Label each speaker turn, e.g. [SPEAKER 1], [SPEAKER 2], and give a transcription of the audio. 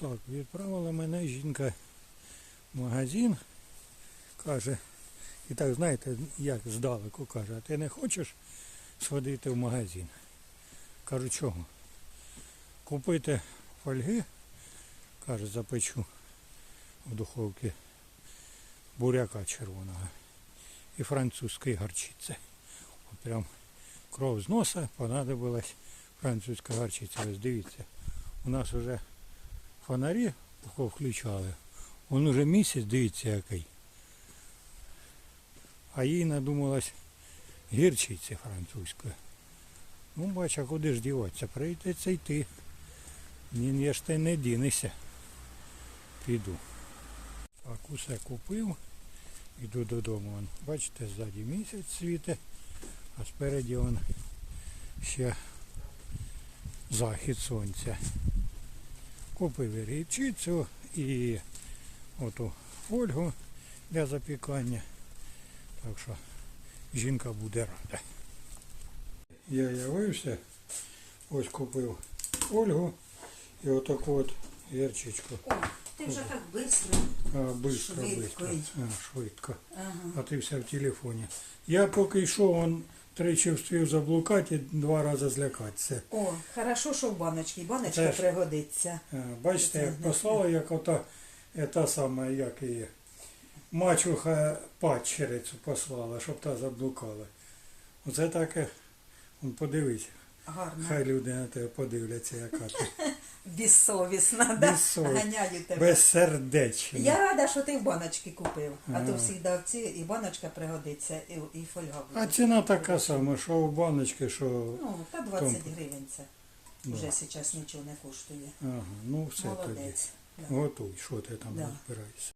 [SPEAKER 1] Так, відправила мене жінка в магазин, каже, і так знаєте, як здалеку каже, а ти не хочеш сходити в магазин? Кажу, чого? Купити фольги, каже, запечу в духовці буряка червоного і французької горчиці. От прям кров з носа понадобилась французька горчиця. Ось дивіться, у нас вже фонарі включали. Он уже місяць, дивіться який. А їй надумалась гірчиця французька. Ну, бач, а куди ж діватися? Прийдеться йти. Ні, я ж ти не дінешся. Піду. Так, усе купив. Йду додому. Вон, бачите, ззаді місяць світе, а спереді он ще захід сонця. Купив і річицю і оту фольгу для запікання. Так що жінка буде рада. Я явився, ось купив фольгу і отаку от гірчичку.
[SPEAKER 2] Ти вже так швидко.
[SPEAKER 1] А, быстро,
[SPEAKER 2] Швидко
[SPEAKER 1] быстро. А, швидко.
[SPEAKER 2] Ага.
[SPEAKER 1] А ти все в телефоні. Я поки йшов, он тричі встиг заблукати і два рази злякатися.
[SPEAKER 2] О, хорошо, що в баночці. Баночка
[SPEAKER 1] Теж.
[SPEAKER 2] пригодиться.
[SPEAKER 1] Е, Бачите, як послала, як ота, е, та сама, як і мачуха падчерицю послала, щоб та заблукала. Оце таке, он подивись,
[SPEAKER 2] Гарно.
[SPEAKER 1] хай люди на тебе подивляться, яка ти.
[SPEAKER 2] Безсовісна, да?
[SPEAKER 1] Безсовісна.
[SPEAKER 2] Ганяю тебе.
[SPEAKER 1] Безсердечна.
[SPEAKER 2] Я рада, що ти в баночки купив. А то
[SPEAKER 1] Ага.
[SPEAKER 2] завжди в ці і баночка пригодиться, і, і фольга буде.
[SPEAKER 1] А ціна така сама, що у баночки, що.
[SPEAKER 2] Ну, та 20
[SPEAKER 1] Том.
[SPEAKER 2] гривень це.
[SPEAKER 1] Да.
[SPEAKER 2] Вже зараз нічого не коштує.
[SPEAKER 1] Ага, ну все тоді.
[SPEAKER 2] Молодець. Да.
[SPEAKER 1] Готуй, що ти там
[SPEAKER 2] Да.
[SPEAKER 1] розбираєшся.